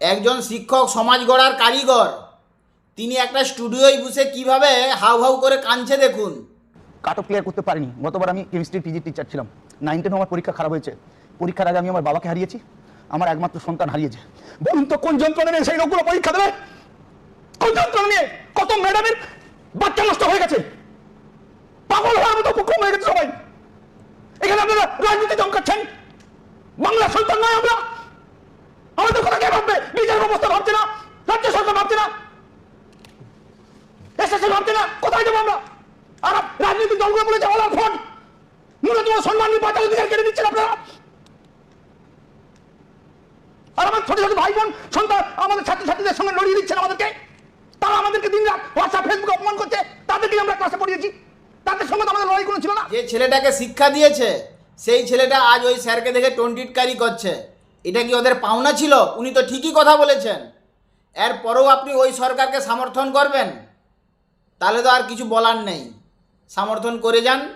একজন শিক্ষক সমাজ গড়ার কারিগর। তিনি একটা স্টুডিওয় বসে কীভাবে হাউ হাউ করে কাঁদছে দেখুন। কাট অফ ক্লিয়ার করতে পারিনি। গতবার আমি কেমিস্ট্রি পিজি টিচার ছিলাম। নাইন টেনে আমার পরীক্ষা খারাপ হয়েছে। পরীক্ষার আগে আমি আমার বাবাকে হারিয়েছি। আমার একমাত্র সন্তান হারিয়েছে। বলুন তো, কোন যন্ত্রণা নিয়ে সেই লোকগুলো পরীক্ষা দেবে? কোন যন্ত্রণা নিয়ে কত ম্যাডামের বাচ্চা নষ্ট হয়ে গেছে? পাগল হওয়ার মতো উপক্রম হয়ে গেছে সবাই। এখানে আপনারা রাজনীতি চমকাচ্ছেন। বাংলা সন্তান নয় আমরা। আমাদের কথা কে ভাববে বিচার ব্যবস্থা ভাবছে না, রাজ্য সরকার ভাবছে না, এসএসসি ভাবছে না, কোথায় যাব আমরা? আর রাজনৈতিক দলগুলো বলেছে ওলার ফোন ন্যূনতম সম্মান নিয়ে পাতা অধিকার কেড়ে দিচ্ছেন আপনারা। আর আমার ছোট ছোট ভাই বোন সন্তান, আমাদের ছাত্রছাত্রীদের সঙ্গে লড়িয়ে দিচ্ছেন আমাদেরকে। তারা আমাদেরকে দিন রাত হোয়াটসঅ্যাপ ফেসবুকে অপমান করছে তাদেরকে আমরা ক্লাসে পড়িয়েছি। তাদের সঙ্গে আমাদের লড়াই কোনো ছিল না। যে ছেলেটাকে শিক্ষা দিয়েছে, সেই ছেলেটা আজ ওই স্যারকে দেখে টন্টিটকারি করছে। এটা কি ওদের পাওনা ছিল? উনি তো ঠিকই কথা বলেছেন। এরপরেও আপনি ওই সরকারকে সমর্থন করবেন? তাহলে তো আর কিছু বলার নেই। সমর্থন করে যান।